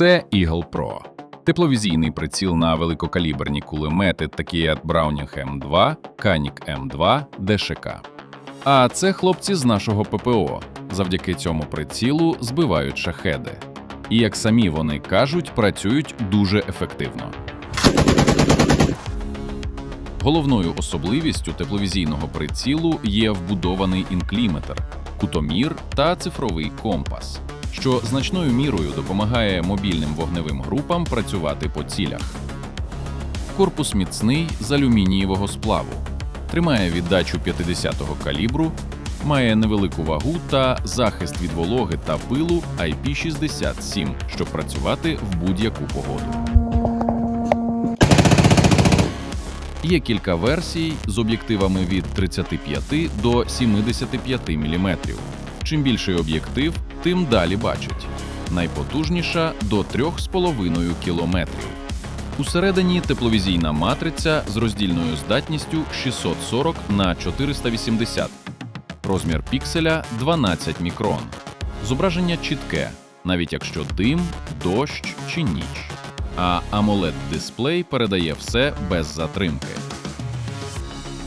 Це Eagle Pro. Тепловізійний приціл на великокаліберні кулемети, такі як Browning М2, Canik М2, ДШК. А це хлопці з нашого ППО. Завдяки цьому прицілу збивають шахеди. І як самі вони кажуть, працюють дуже ефективно. Головною особливістю тепловізійного прицілу є вбудований інкліметр, кутомір та цифровий компас, що значною мірою допомагає мобільним вогневим групам працювати по цілях. Корпус міцний з алюмінієвого сплаву, тримає віддачу 50-го калібру, має невелику вагу та захист від вологи та пилу IP67, щоб працювати в будь-яку погоду. Є кілька версій з об'єктивами від 35 до 75 мм. Чим більший об'єктив, тим далі бачить. Найпотужніша до 3,5 км. Усередині тепловізійна матриця з роздільною здатністю 640 на 480. Розмір пікселя 12 мікрон. Зображення чітке, навіть якщо дим, дощ чи ніч. А amoled дисплей передає все без затримки.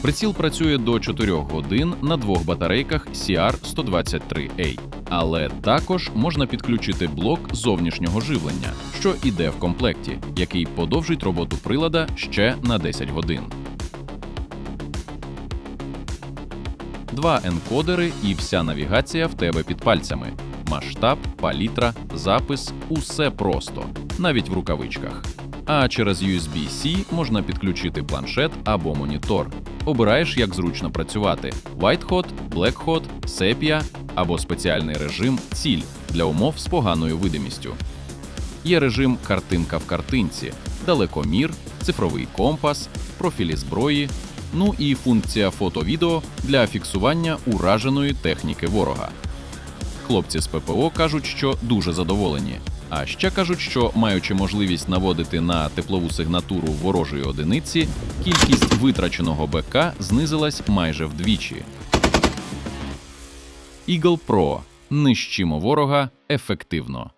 Приціл працює до 4 годин на двох батарейках CR123A, але також можна підключити блок зовнішнього живлення, що іде в комплекті, який подовжить роботу прилада ще на 10 годин. Два енкодери і вся навігація в тебе під пальцями. Масштаб, палітра, запис усе просто, навіть в рукавичках. А через USB-C можна підключити планшет або монітор. Обираєш, як зручно працювати: White Hot, Black Hot, Sepia або спеціальний режим ціль для умов з поганою видимістю. Є режим картинка в картинці, далекомір, цифровий компас, профілі зброї, ну і функція фото-відео для фіксування ураженої техніки ворога. Хлопці з ППО кажуть, що дуже задоволені. А ще кажуть, що маючи можливість наводити на теплову сигнатуру ворожої одиниці, кількість витраченого БК знизилась майже вдвічі. Eagle Pro. Нищимо ворога ефективно.